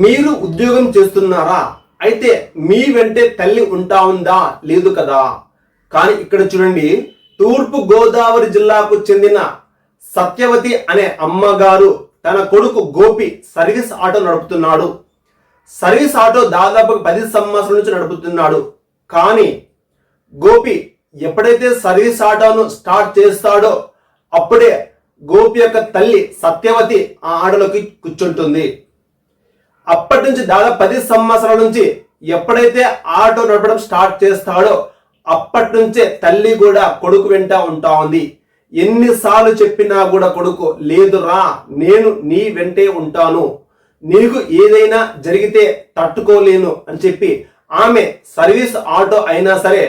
మీరు ఉద్యోగం చేస్తున్నారా? అయితే మీ వెంటే తల్లి ఉంటా ఉందా లేదు కదా. కానీ ఇక్కడ చూడండి తూర్పు గోదావరి జిల్లాకు చెందిన సత్యవతి అనే అమ్మగారు తన కొడుకు గోపి సర్వీస్ ఆటో నడుపుతున్నాడు. సర్వీస్ ఆటో దాదాపు పది సంవత్సరాల నుంచి నడుపుతున్నాడు. కానీ గోపి ఎప్పుడైతే సర్వీస్ ఆటోను స్టార్ట్ చేస్తాడో అప్పుడే గోపి యొక్క తల్లి సత్యవతి ఆ ఆటోలోకి కూర్చుంటుంది. అప్పటి నుంచి దాదాపు పది సంవత్సరాల నుంచి ఎప్పుడైతే ఆటో నడపడం స్టార్ట్ చేస్తాడో అప్పటి నుంచే తల్లి కూడా కొడుకు వెంట ఉంటా ఉంది. ఎన్నిసార్లు చెప్పినా కూడా కొడుకు లేదురా నేను నీ వెంటే ఉంటాను. నీకు ఏదైనా జరిగితే తట్టుకోలేను అని చెప్పి ఆమె సర్వీస్ ఆటో అయినా సరే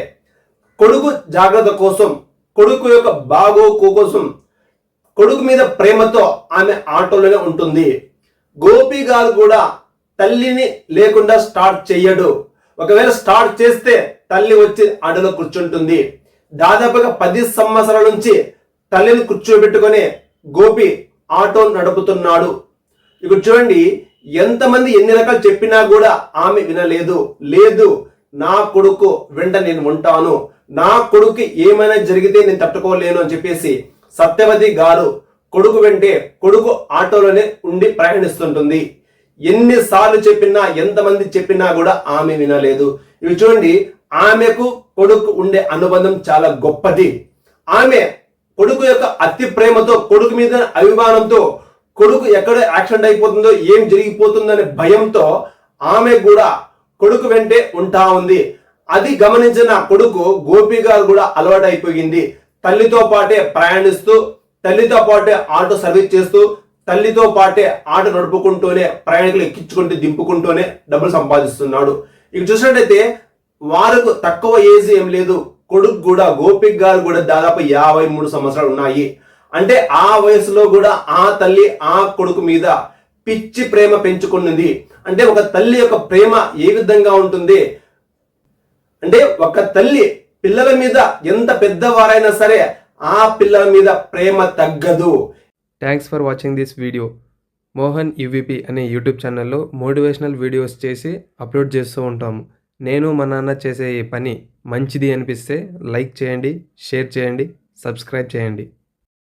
కొడుకు జాగ్రత్త కోసం కొడుకు యొక్క బాగోకు కోసం కొడుకు మీద ప్రేమతో ఆమె ఆటోలోనే ఉంటుంది. గోపి గారు కూడా తల్లిని లేకుండా స్టార్ట్ చెయ్యడు. ఒకవేళ స్టార్ట్ చేస్తే తల్లి వచ్చి అడలో కూర్చుంటుంది. దాదాపుగా పది సంవత్సరాల నుంచి తల్లిని కూర్చోబెట్టుకొని గోపి ఆటో నడుపుతున్నాడు. ఇక్కడ చూడండి ఎంతమంది ఎన్ని రకాలు చెప్పినా కూడా ఆమె వినలేదు. లేదు నా కొడుకు వెంట నేను ఉంటాను. నా కొడుకు ఏమైనా జరిగితే నేను తట్టుకోలేను అని చెప్పేసి సత్యవతి గారు కొడుకు వెంటే కొడుకు ఆటోలోనే ఉండి ప్రయాణిస్తుంటుంది. ఎన్నిసార్లు చెప్పినా ఎంతమంది చెప్పినా కూడా ఆమె వినలేదు. ఇవి చూడండి ఆమెకు కొడుకు ఉండే అనుబంధం చాలా గొప్పది. ఆమె కొడుకు యొక్క అతి ప్రేమతో కొడుకు మీద అభిమానంతో కొడుకు ఎక్కడ యాక్సిడెంట్ అయిపోతుందో ఏం జరిగిపోతుందనే భయంతో ఆమె కూడా కొడుకు వెంటే ఉంటా ఉంది. అది గమనించిన కొడుకు గోపి గారు కూడా అలవాటు అయిపోయింది తల్లితో పాటే ప్రయాణిస్తూ తల్లితో పాటే ఆటో సర్వీస్ చేస్తూ తల్లితో పాటే ఆట నడుపుకుంటూనే ప్రయాణికులు ఎక్కించుకుంటూ దింపుకుంటూనే డబ్బులు సంపాదిస్తున్నాడు. ఇక చూసినట్టయితే వారికి తక్కువ ఏజ్ ఏం లేదు. కొడుకు కూడా గోపిక్ గారు కూడా దాదాపు యాభై మూడు సంవత్సరాలు ఉన్నాయి. అంటే ఆ వయసులో కూడా ఆ తల్లి ఆ కొడుకు మీద పిచ్చి ప్రేమ పెంచుకున్నది అంటే ఒక తల్లి యొక్క ప్రేమ ఏ విధంగా ఉంటుంది? అంటే ఒక తల్లి పిల్లల మీద ఎంత పెద్దవారైనా సరే ఆ పిల్లల మీద ప్రేమ తగ్గదు. Thanks for watching this video Mohan UVP అనే యూట్యూబ్ ఛానల్లో మోటివేషనల్ వీడియోస్ చేసి అప్లోడ్ చేస్తూ ఉంటాము. నేను మా నాన్న చేసే ఈ పని మంచిది అనిపిస్తే లైక్ చేయండి షేర్ చేయండి సబ్స్క్రైబ్ చేయండి.